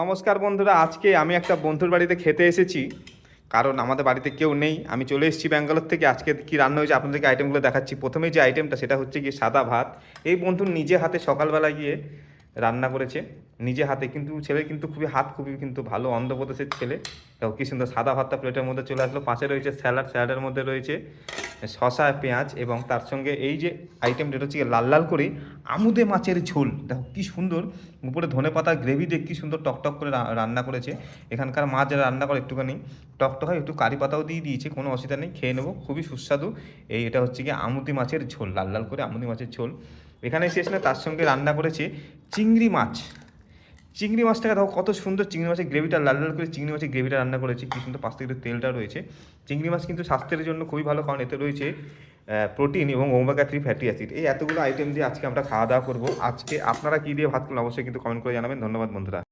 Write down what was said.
নমস্কার বন্ধুরা, আজকে আমি একটা বন্ধুর বাড়িতে খেতে এসেছি। কারণ আমাদের বাড়িতে কেউ নেই, আমি চলে এসেছি ব্যাঙ্গালোর থেকে। আজকে কি রান্না হয়েছে আপনাদেরকে আইটেমগুলো দেখাচ্ছি। প্রথমেই যে আইটেমটা সেটা হচ্ছে কি সাদা ভাত। এই বন্ধু নিজে হাতে সকালবেলা গিয়ে রান্না করেছে, নিজে হাতে। কিন্তু ছেলে কিন্তু খুবই হাত, খুবই কিন্তু ভালো অন্ধ্রপ্রদেশের ছেলে। দেখো কি সুন্দর সাদা ভাতটা প্লেটের মধ্যে চলে আসলো। পাশে রয়েছে স্যালাড স্যালাডের মধ্যে রয়েছে শশা পেঁয়াজ এবং তার সঙ্গে এই যে আইটেম যেটা হচ্ছে লাল লাল করে আমুদে মাছের ঝোল। দেখো কি সুন্দর। উপরে ধনে পাতার গ্রেভি দিয়ে কি সুন্দর টকটক করে রান্না করেছে। এখানকার মাছ যারা রান্না করে একটুখানি টকটক হয়, একটু কারি পাতাও দিয়ে দিয়েছে, কোনো অসুবিধা নেই, খেয়ে নেব। খুবই সুস্বাদু। এই এটা হচ্ছে গিয়ে আমুদি মাছের ঝোল, লাল লাল করে আমুদি মাছের ঝোল। এখানে না তার সঙ্গে রান্না করেছে চিংড়ি মাছ। চিংড়ি মাছটাকে দেখো কত সুন্দর চিংড়ি মাছের গ্রেভিটা, লাল লাল করে চিংড়ি মাছের গ্রেভিটা রান্না করেছি, কি সুন্দর পাশ থেকে তেলটা রয়েছে। চিংড়ি মাছ কিন্তু স্বাস্থ্যের জন্য খুবই ভালো, কারণ এতে রয়েছে প্রোটিন এবং ওমেগা থ্রি ফ্যাটি অ্যাসিড এই এতগুলো আইটেম দিয়ে আজকে আমরা খাওয়া দাওয়া করব। আজকে আপনারা কী দিয়ে ভাত করুন অবশ্যই কিন্তু কমেন্ট করে জানাবেন। ধন্যবাদ বন্ধুরা।